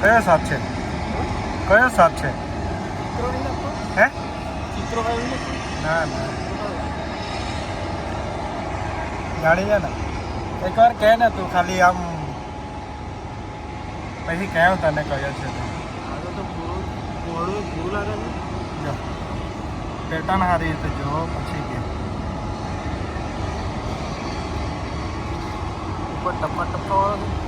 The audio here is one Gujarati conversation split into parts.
કયો સાપ છે? કયો સાપ છે? હે? ના ના. જાણી જા ને. એકવાર કહે ને તું ખાલી આમ. પછી કહ્યું તને કયો છે પેટર્ન સારી રીતે જો, પછી કે. ઉપર ટપ્પા ટપા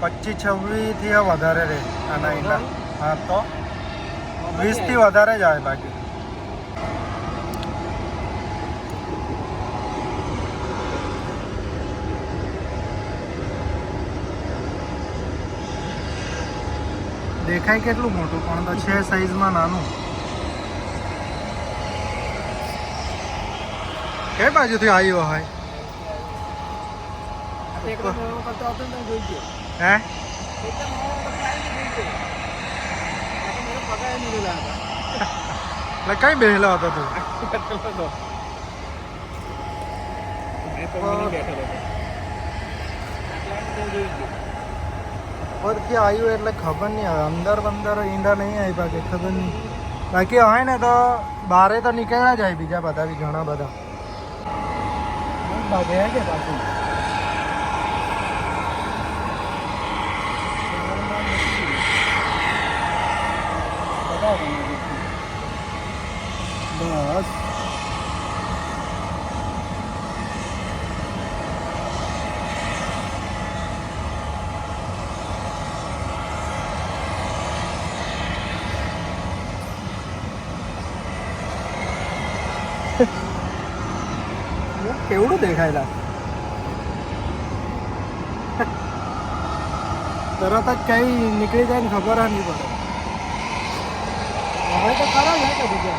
પચીસ છવ્વીસથી વધારે રહે આના એના. હા. તો વીસથી વધારે જ આવે બાકી. દેખાય કેટલું મોટું પણ તો છે સાઈઝમાં નાનું. કઈ બાજુથી આવ્યો હોય? એકદમ એવો કરતો આવતો ને જોઈ ગયો હે એકદમ એવો કરતો આવીને જોઈ ગયો બાકી મને પગાર નહીં રહેલા હતા એટલે કઈ બેહેલો હતો તું બેઠેલો હતો મેં તો મને બેઠેલો હતો આટલા જોઈ ગયો પરથી આવ્યું એટલે ખબર નહીં આવે અંદર બંદર ઈંડા નહીં આવ્યા કે ખબર નહીં બાકી હોય ને તો બારે તો નીકળ્યા જાય બીજા બધા બી ઘણા બધા ભાગે કે પાછું કેવડું દેખાયેલા તરત જ કઈ નીકળી જાય ને ખબર નહીં પડે. હવે તો ખરા છે કે બીજા.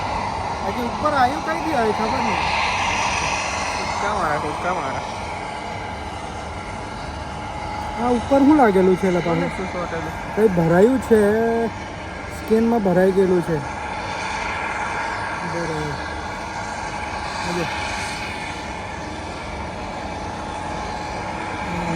બાકી ઉપર આવ્યું કઈ દી આવી ખબર નહીં. ટૂંકા મારા ટૂંકા મારા. આ ઉપર શું લાગેલું છે સોટેલું? કઈ ભરાયું છે? સ્કીનમાં ભરાઈ ગયેલું છે. બરાબર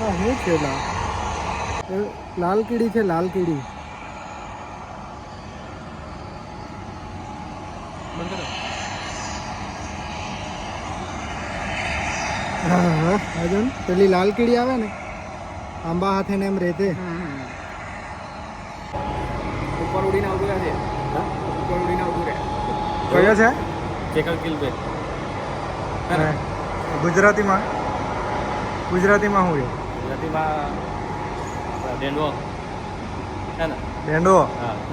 હા શું છે લા? લાલ કીડી છે લાલ કીડી. હા હા હા ને પેલી લાલ કીડી આવે ને આંબા હાથે ને એમ રહેતે. ઉપર ઉડીને આવતું રહે છે. ઉપર ઉડીને આવતું રહે. કયો છે? ચેકર કિલબે ગુજરાતીમાં ગુજરાતીમાં હું છે ગુજરાતીમાં ને?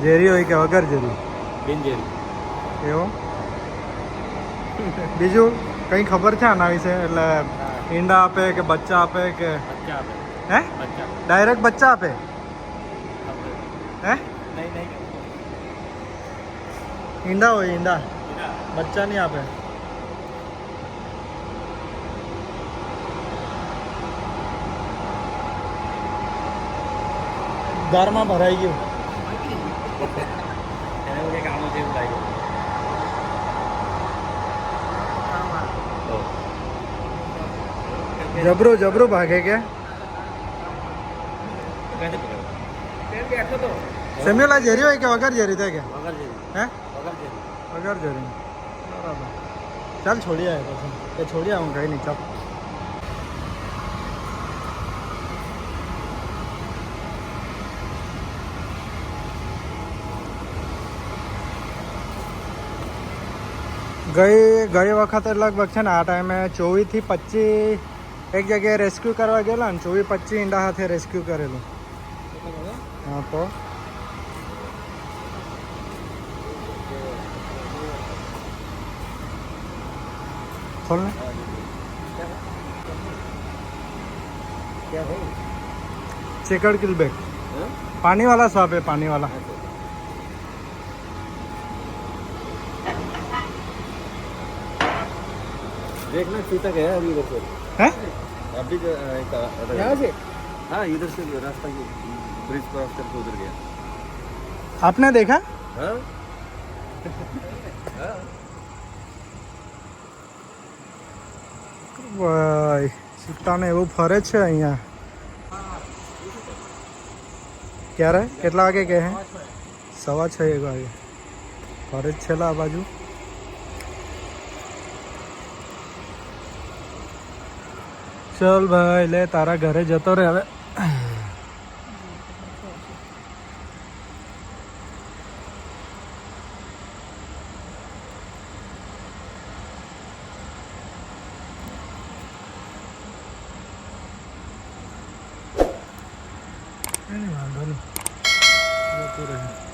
ઝેરી હોય કે વગર ઝેરી? બિનજેરી એવો? બીજું કંઈ ખબર છે આના વિશે? એટલે ઈંડા આપે કે બચ્ચા આપે કે બચ્ચા આપે. હે? ડાયરેક્ટ બચ્ચા આપે? હે? ઈંડા હોય ઈંડા. બચ્ચા નહીં આપે? દારમાં ભરાઈ ગયું એને એવું કંઈક આનું જેવું લાગ્યું જબરો જબરો ભાગે કે ક્યાંથી પકડ્યો બેઠો તો સેમ્યુલા ઝેરી હોય કે વગર ઝેરી થાય કે વગર જેરી હે વગર જેરી વગર ઝેરી બરાબર ચાલ છોડી આવે પછી એ છોડી આવું કઈ નહીં ચાલ ગઈ ગઈ વખતે લગભગ છે ને આ ટાઈમે ચોવીસથી પચીસ એક જગ્યાએ રેસ્ક્યુ કરવા ગયેલા ને ચોવીસ પચીસ ઈંડા હાથે રેસ્ક્યુ કરેલું હા તો ખોલ ને क्या है चेकड़ किल बैग हाँ? पानी वाला सांप है पानी वाला देखना चीता गया अभी इधर से है अभी जो, अ, एक, अ, यहाँ से हाँ इधर से रास्ता ब्रिज क्रॉस करके उधर गया आपने देखा हाँ ભાઈ ચિત્તાને એવું ફરે છે અહીંયા ક્યારે કેટલા વાગે કહે હે સવા છ એક વાગે ફરે જ છેલ્લા આ બાજુ ચલ ભાઈ લે તારા ઘરે જતો રહે હવે વાંધો નહીં જતું રહે